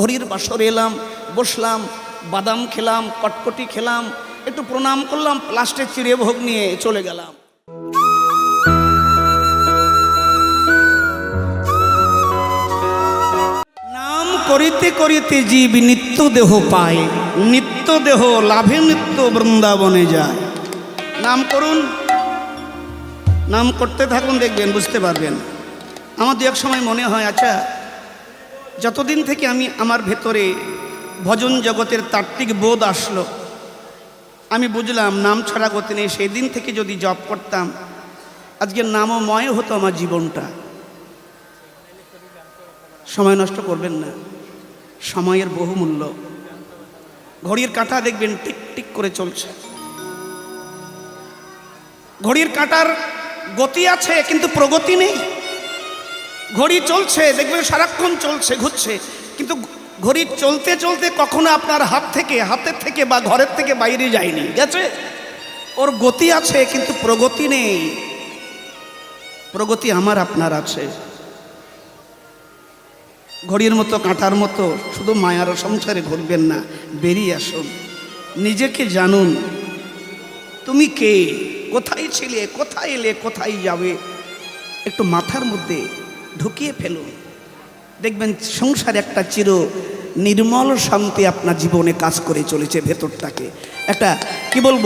হরির বাসর এলাম, বসলাম, বাদাম খেলাম, কটকটি খেলাম, একটু প্রণাম করলাম, লাস্টে চিড়ে ভোগ নিয়ে চলে গেলাম। নাম করিতে করিতে জীব নিত্য দেহ পায়, নিত্য দেহ লাভে নিত্য বৃন্দাবনে যায়। নাম করুন, নাম করতে থাকুন, দেখবেন, বুঝতে পারবেন। আমার দু এক সময় মনে হয় আচ্ছা যতদিন থেকে আমি আমার ভেতরে ভজন জগতের তাত্ত্বিক বোধ আসলো, আমি বুঝলাম নাম ছাড়া গতি নেই। সেই দিন থেকে যদি জপ করতাম, আজকে নামময় হতো আমার জীবনটা। সময় নষ্ট করবেন না, সময়ের বহুমূল্য। ঘড়ির কাঁটা দেখবেন টিক টিক করে চলছে। ঘড়ির কাঁটার গতি আছে, কিন্তু প্রগতি নেই। ঘড়ি চলছে, দেখবেন সারাক্ষণ চলছে, ঘুরছে। কিন্তু ঘড়ি চলতে চলতে কখনো আপনার হাত থেকে, হাতের থেকে বা ঘরের থেকে বাইরে যায়নি। গেছে? ওর গতি আছে, কিন্তু প্রগতি নেই। প্রগতি আমার, আপনার আছে। ঘড়ির মতো, কাঁটার মতো, শুধু মায়ার সংসারে ঘুরবেন না, বেরিয়ে আসুন। নিজেকে জানুন, তুমি কে? কোথায় ছিলে? কোথায় এলে? কোথায় যাবে? একটু মাথার মধ্যে ঢুকিয়ে ফেলুন। দেখবেন সংসার একটা চির নির্মল শান্তি আপনার জীবনে কাজ করে চলেছে ভেতরটাকে। একটা, কি বলব,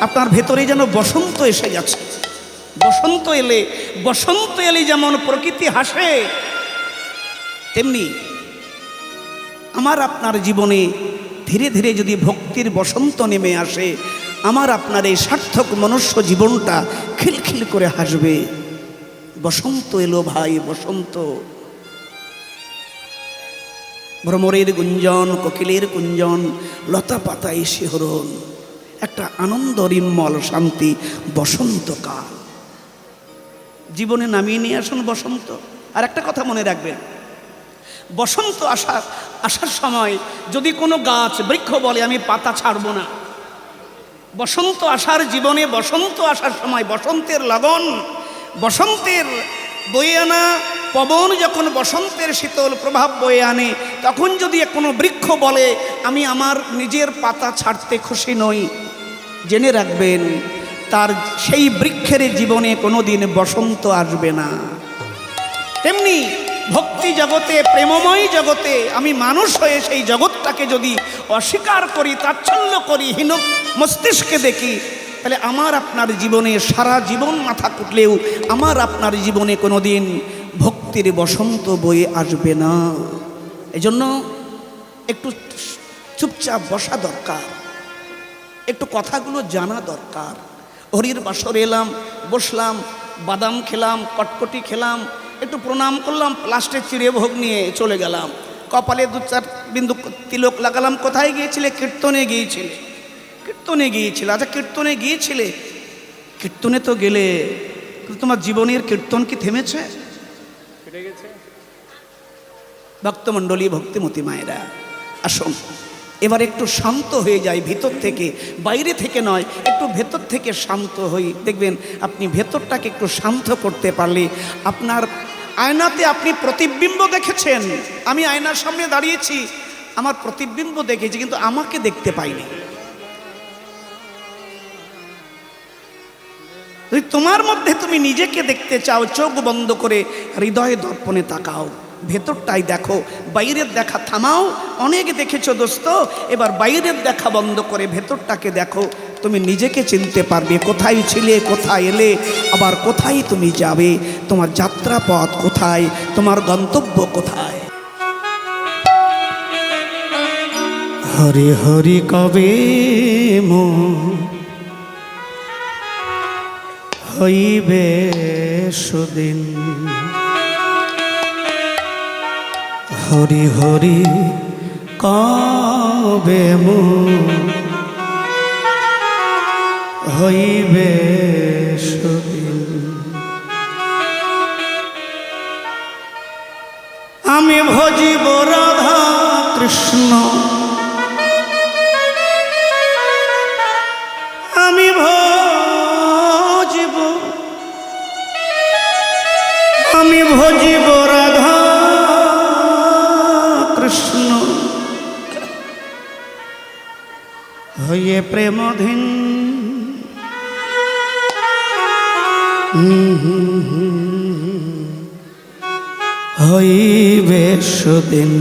আপনার ভেতরে যেন বসন্ত এসে গেছে বসন্ত এলে বসন্ত এলে যেমন প্রকৃতি হাসে, তেমনি আমার আপনার জীবনে ধীরে ধীরে যদি ভক্তির বসন্ত নেমে আসে, আমার আপনার এই সার্থক মনুষ্য জীবনটা খিলখিল করে হাসবে। বসন্ত এলো ভাই, বসন্ত। ভ্রমরের গুঞ্জন, কোকিলের গুঞ্জন, লতা পাতায় শিহরণ। একটা আনন্দ নির্মল শান্তি, বসন্তকাল। জীবনে নামিয়ে নিয়ে আসুন বসন্ত। আর একটা কথা মনে রাখবেন, বসন্ত আসা, আসার সময় যদি কোনো গাছ, বৃক্ষ বলে, আমি পাতা ছাড়বো না। বসন্ত আসার জীবনে বসন্ত আসার সময় বসন্তের লগন বসন্তের বয়ে আনা, পবন যখন বসন্তের শীতল প্রভাব বয়ে আনে, তখন যদি কোনো বৃক্ষ বলে, আমি আমার নিজের পাতা ছাড়তে খুশি নই। জেনে রাখবেন, তার সেই বৃক্ষের জীবনে কোনো দিন বসন্ত আসবে না। তেমনি ভক্তি জগতে, প্রেমময় জগতে, আমি মানুষ হয়ে সেই জগৎটাকে যদি অস্বীকার করি তাচ্ছল্য করি, হীন মস্তিষ্কে দেখি তাহলে আমার আপনার জীবনে সারা জীবন মাথা কুটলেও আমার আপনার জীবনে কোনো দিন ভক্তির বসন্ত বয়ে আসবে না। এজন্য একটু চুপচাপ বসা দরকার। একটু কথাগুলো জানা দরকার। হরির বাসর এলাম, বসলাম, বাদাম খেলাম, কটকটি খেলাম, একটু প্রণাম করলাম লাস্টে চিড়ে ভোগ নিয়ে চলে গেলাম। কপালে দু চার বিন্দু তিলক লাগালাম, কোথায় গিয়েছিলে? কীর্তনে গিয়েছিলে। কীর্তনে গিয়েছিলে? আচ্ছা কীর্তনে গিয়েছিলে? কীর্তনে তো গেলে কিন্তু তোমার জীবনের কীর্তন কি থেমেছে? ভক্তমণ্ডলী ভক্তিমতী মায়েরা আসুন। এবার একটু শান্ত হয়ে যায় ভিতর থেকে বাইরে থেকে নয় একটু ভেতর থেকে শান্ত হই। দেখবেন আপনি ভেতরটাকে একটু শান্ত করতে পারলে আপনার আয়নাতে আপনি প্রতিবিম্ব দেখেছেন। আমি আয়নার সামনে দাঁড়িয়েছি আমার প্রতিবিম্ব দেখেছি কিন্তু আমাকে দেখতে পাইনি। যদি তোমার মধ্যে তুমি নিজেকে দেখতে চাও, চোখ বন্ধ করে হৃদয়ে দর্পণে তাকাও। ভেতরটাই দেখো, বাইরের দেখা থামাও। অনেক দেখেছ দোস্ত, এবার বাইরের দেখা বন্ধ করে ভেতরটাকে দেখো। তুমি নিজেকে চিনতে পারবে, কোথায় ছিলে, কোথায় এলে, আবার কোথায় তুমি যাবে, তোমার যাত্রা পথ কোথায়, তোমার গন্তব্য কোথায়। হরি হরি কবে মো হইবে সুদিন। হরি হরি কবে মু হইবে সুদিন। আমি ভজিব রাধা কৃষ্ণ। হয়ে প্রেমধীন। হইবে সুদিন।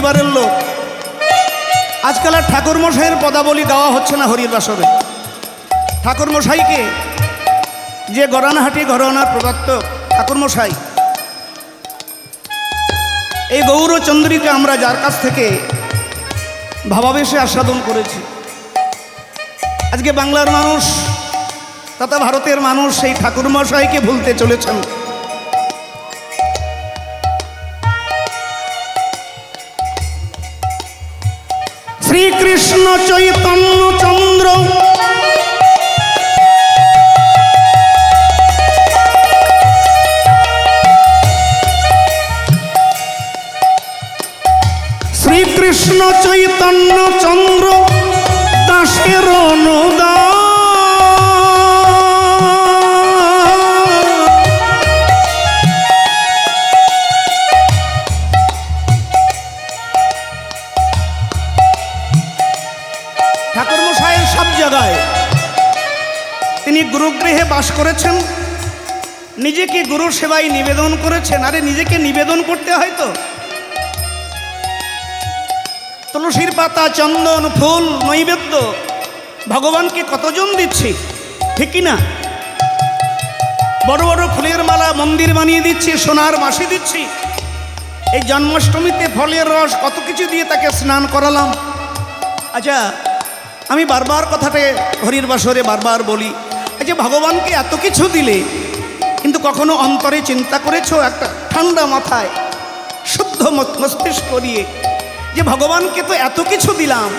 পরিবারের লোক। আজকাল আর ঠাকুর মশাইয়ের পদাবলী গাওয়া হচ্ছে না হরির বাসরে ঠাকুর মশাইকে যে গরানহাটি ঘরানার প্রবর্তক ঠাকুর মশাই এই গৌরচন্দ্রীকে আমরা যার কাছ থেকে ভাবাবেশে আস্বাদন করেছি। আজকে বাংলার মানুষ, তথা ভারতের মানুষ সেই ঠাকুর মশাইকে ভুলতে চলেছেন। শ্রীকৃষ্ণ চৈতন্য চন্দ্র। শ্রীকৃষ্ণ চৈতন্য চন্দ্র দাসের অনুদা তিনি গুরুগৃহে বাস করেছেন? নিজেকে গুরু সেবায় নিবেদন করেছেন। আরে, নিজেকে নিবেদন করতে হয় তো। তুলসীর পাতা, চন্দন, ফুল, নৈবেদ্য, ভগবানকে কতজন দিচ্ছি? ঠিক না বড় বড় ফুলের মালা, মন্দির বানিয়ে দিচ্ছি, সোনার মাসি দিচ্ছি। এই জন্মাষ্টমীতে ফলের রস, কত কিছু দিয়ে তাকে স্নান করালাম। আচ্ছা আমি বারবার কথাটা হরির বাসরে বারবার বলি। আচ্ছা ভগবানকে এত কিছু দিলে, কিন্তু কখনো অন্তরে চিন্তা করেছ একটা ঠান্ডা মাথায়, শুদ্ধ মস্তিষ্ক নিয়ে, যে ভগবানকে তো এত কিছু দিলাম,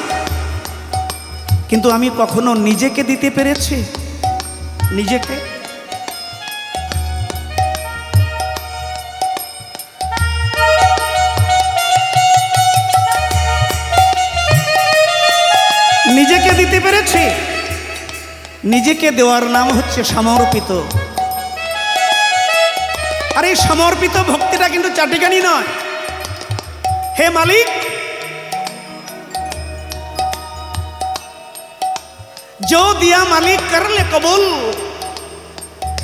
কিন্তু আমি কখনো নিজেকে দিতে পেরেছি? নিজেকে? নিজেকে দেওয়ার নাম হচ্ছে সমর্পিত আর এই সমর্পিত ভক্তিটা কিন্তু চাটিকানি নয় হে মালিক जो दिया मालिक कर ले कबूल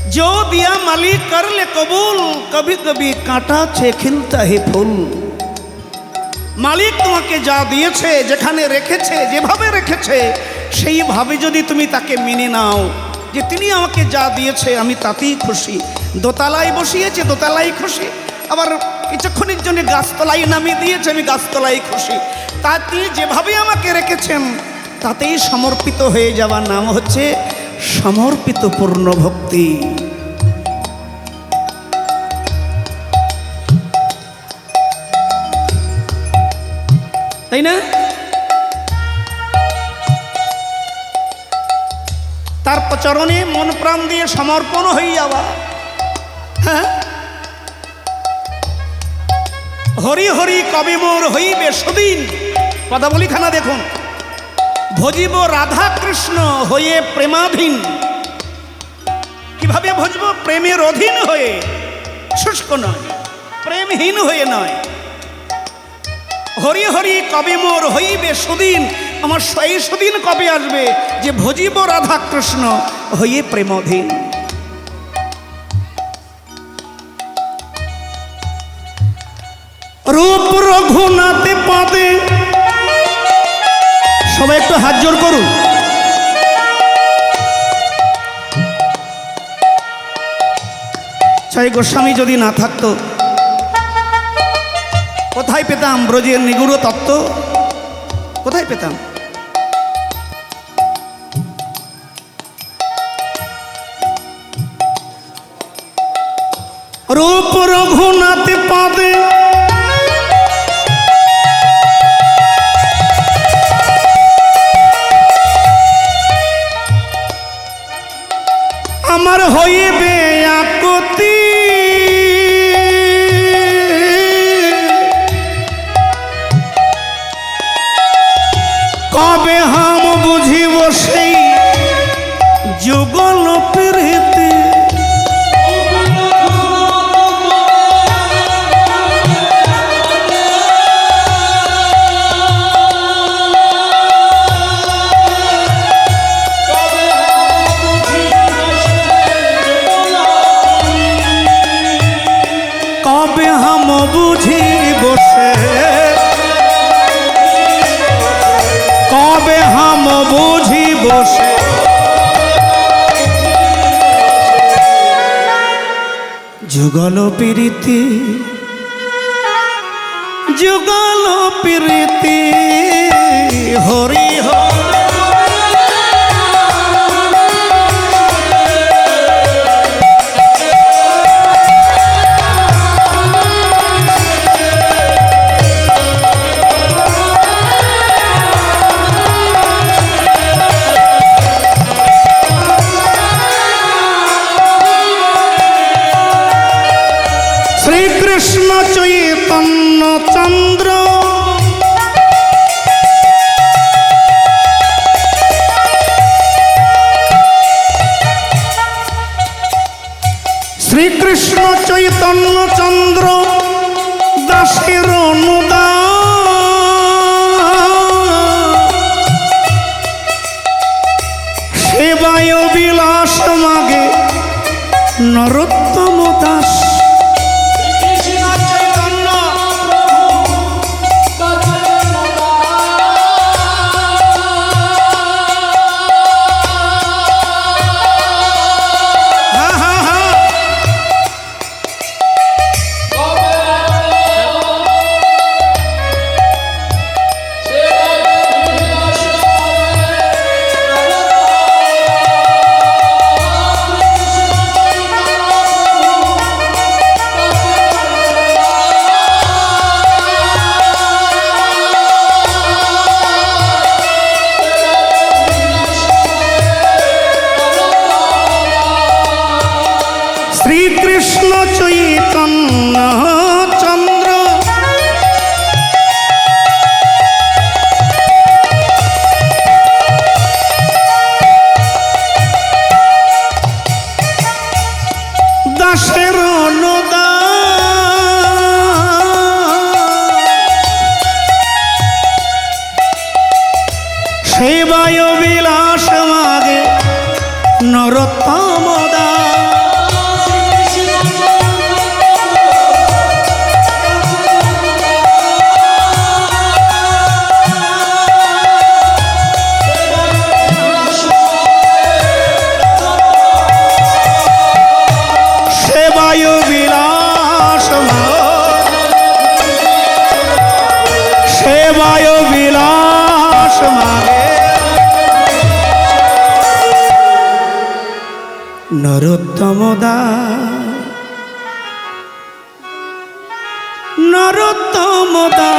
जो दिया मालिक कर ले कबूल कभी कभी कांटा छे खिलता है ফুল মালিক তোমাকে যা দিয়েছে যেখানে রেখেছে যেভাবে রেখেছে সেইভাবে যদি তুমি তাকে মেনে নাও যে তিনি আমাকে যা দিয়েছে, আমি তাতেই খুশি। দোতলায় বসিয়েছে, দোতলায় খুশি। আবার কিছুক্ষণের জন্য গাছতলায় নামিয়ে দিয়েছে, আমি গাছতলায় খুশি। তা তিনি যেভাবে আমাকে রেখেছেন, তাতেই সমর্পিত হয়ে যাওয়ার নাম হচ্ছে সমর্পিত পূর্ণ ভক্তি তাই না? তার চরণে মন প্রাণ দিয়ে সমর্পণ হয়ে যাওয়া। হ্যাঁ? হরি হরি কবে মোর হইবে সুদিন। পদাবলিখানা দেখুন। ভজিব রাধা কৃষ্ণ হয়ে প্রেমাধীন। কীভাবে ভজব? প্রেমের অধীন হয়ে। শুষ্ক নয়, প্রেমহীন হয়ে নয়। হরি হরি কবে মোর হইবে সুদিন। আমার শেষ দিন কবে আসবে? যে ভজিব রাধা কৃষ্ণ হইয়ে প্রেমধীন রূপ রঘুনাথে পদে। সবাই একটু হাত জোর করুন। ছয় গোস্বামী যদি না থাকতো, কোথায় পেতাম ব্রজের নিগুড় তত্ত্ব? কোথায় পেতাম? রূপ রঘুনাথ পাবে আমার হইবে বসে। যুগল প্রীতি যুগল প্রীতি হরি হরি। সেবায় বিলাস মাগে নরোত্তম দা নরোত্তম দা। নরোত্তম দা।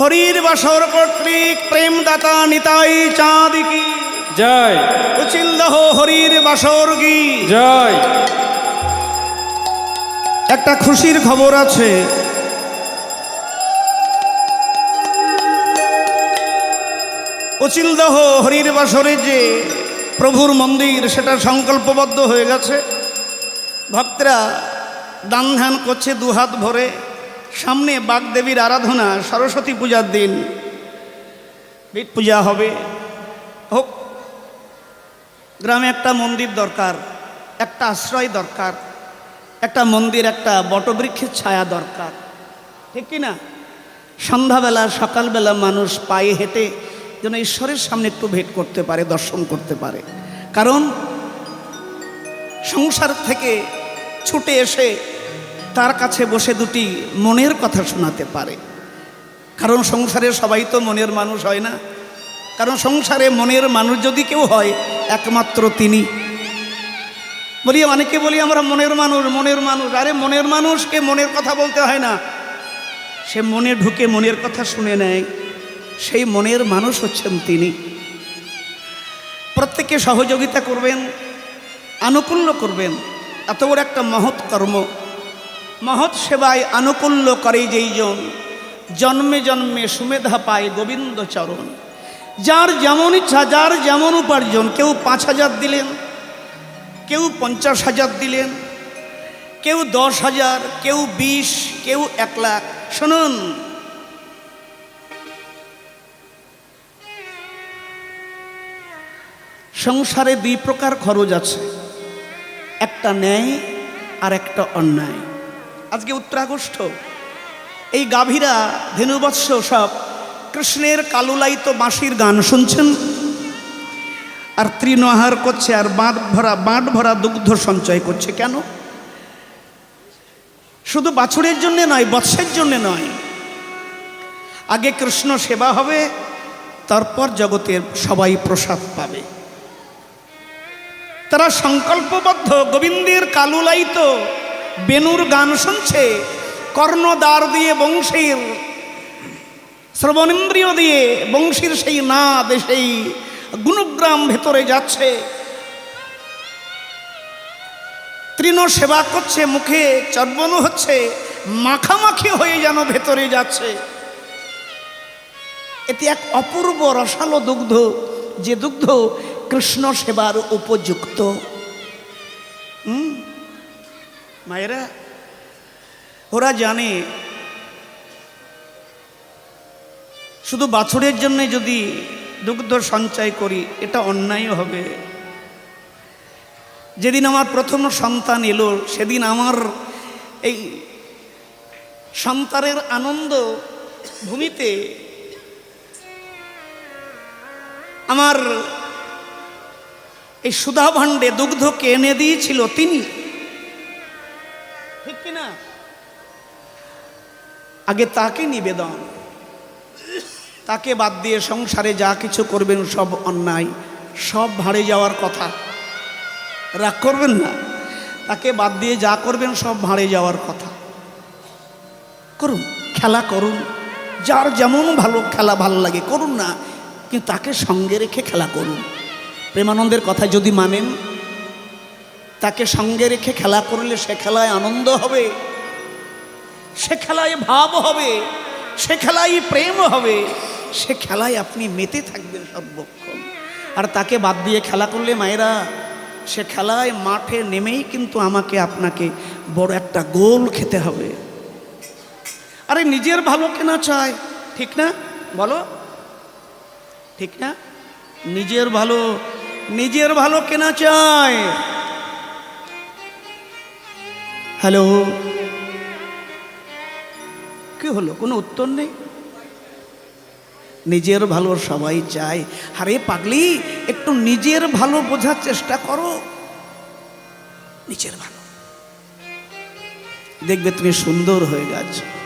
হরির বাসর কর্তৃক প্রেমদাতা নিতাই চাঁদ কি জয় উচিল্লাহ হরির বাসর কি? জয়। একটা খুশির খবর আছে। অচিলদহ হরির বাসরে যে প্রভুর মন্দির সেটা সংকল্পবদ্ধ হয়ে গেছে। ভক্তরা দান ধ্যান করছে দুহাত ভরে। সামনে বাগদেবীর আরাধনা, সরস্বতী পূজার দিন। বিট পূজা হবে। হোক, গ্রামে একটা মন্দির দরকার, একটা আশ্রয় দরকার, একটা মন্দির, একটা বটবৃক্ষের ছায়া দরকার। ঠিক কি না? সন্ধ্যাবেলা, সকালবেলা মানুষ পায়ে হেঁটে যেন ঈশ্বরের সামনে একটু ভেট করতে পারে, দর্শন করতে পারে। কারণ সংসার থেকে ছুটে এসে তার কাছে বসে দুটি মনের কথা শোনাতে পারে। কারণ সংসারে সবাই তো মনের মানুষ হয় না। কারণ সংসারে মনের মানুষ যদি কেউ হয়, একমাত্র তিনি। বলি, অনেকে বলি, আমরা মনের মানুষ মনের মানুষ। আরে, মনের মানুষকে মনের কথা বলতে হয় না। সে মনে ঢুকে মনের কথা শুনে নেয়। সেই মনের মানুষ হচ্ছেন তিনি। প্রত্যেকে সহযোগিতা করবেন, আনুকূল্য করবেন। এত বড় একটা মহৎ কর্ম। মহৎ সেবায় আনুকূল্য করে যেই জন। জন্মে জন্মে সুমেধা পায় গোবিন্দ চরণ। যার যেমন ইচ্ছা, যার যেমন উপার্জন, কেউ পাঁচ হাজার দিলেন, কেউ পঞ্চাশ হাজার দিলেন, কেউ দশ হাজার, কেউ বিশ, কেউ এক লাখ। শুনুন। সংসারে দুই প্রকার খরচ আছে। একটা ন্যায় আর একটা অন্যায়। আজকে উত্তরাগস্ট এই গাভীরা ধেনুবৎস সব কৃষ্ণের কালুলাইত বাঁশির গান শুনছেন। আর তৃণাহার করছে, আর বাঁধ ভরা বাঁট ভরা দুগ্ধ সঞ্চয় করছে কেন? শুধু বাছুরের জন্যে নয়, বৎসের জন্যে নয়। আগে কৃষ্ণ সেবা হবে, তারপর জগতের সবাই প্রসাদ পাবে। তারা সংকল্পবদ্ধ, গোবিন্দের কালুলাইত বেনুর গান শুনছে কর্ণদ্বার দিয়ে বংশীর, শ্রবণেন্দ্রিয় দিয়ে বংশীর সেই নাদ সেই গুণগ্রাম ভেতরে যাচ্ছে। তৃণ সেবা করছে, মুখে চর্বণ হচ্ছে, মাখামাখি হয়ে যেন ভেতরে যাচ্ছে। এটি এক অপূর্ব রসালো দুগ্ধ, যে দুগ্ধ কৃষ্ণ সেবার উপযুক্ত। হুম মায়েরা, ওরা জানে শুধু বাছুরের জন্য যদি দুগ্ধ সঞ্চয় করি, এটা অন্যায় হবে। যেদিন আমার প্রথম সন্তান এলো, সেদিন আমার এই সন্তানের আনন্দ ভূমিতে আমার এই সুধা ভাণ্ডে দুগ্ধকে এনে দিয়েছিল তিনি। আগে তাকে নিবেদন। তাকে বাদ দিয়ে সংসারে যা কিছু করবেন সব অন্যায়, সব ভাড়ে যাওয়ার কথা। রাগ করবেন না। তাকে বাদ দিয়ে যা করবেন সব ভাড়ে যাওয়ার কথা। করুন, খেলা করুন। যার যেমন ভালো খেলা ভালো লাগে, করুন না। কিন্তু তাকে সঙ্গে রেখে খেলা করুন। প্রেমানন্দের কথা যদি মানেন, তাকে সঙ্গে রেখে খেলা করলে সে খেলায় আনন্দ হবে। সে খেলায় ভাব হবে, সে খেলায় প্রেম হবে, সে খেলায় আপনি মেতে থাকবেন সর্বক্ষণ। আর তাকে বাদ দিয়ে খেলা করলে মায়েরা, সে খেলায় মাঠে নেমেই কিন্তু আমাকে, আপনাকে বড় একটা গোল খেতে হবে। আরে নিজের ভালো কেনা চায়, ঠিক না? বলো। ঠিক না? নিজের ভালো নিজের ভালো কেনা চায়। হ্যালো? কি হলো? কোনো উত্তর নেই? নিজের ভালো সবাই চায়। হারে পাগলি, একটু নিজের ভালো বোঝার চেষ্টা করো। নিজের ভালো। দেখবে তুমি সুন্দর হয়ে গেছো।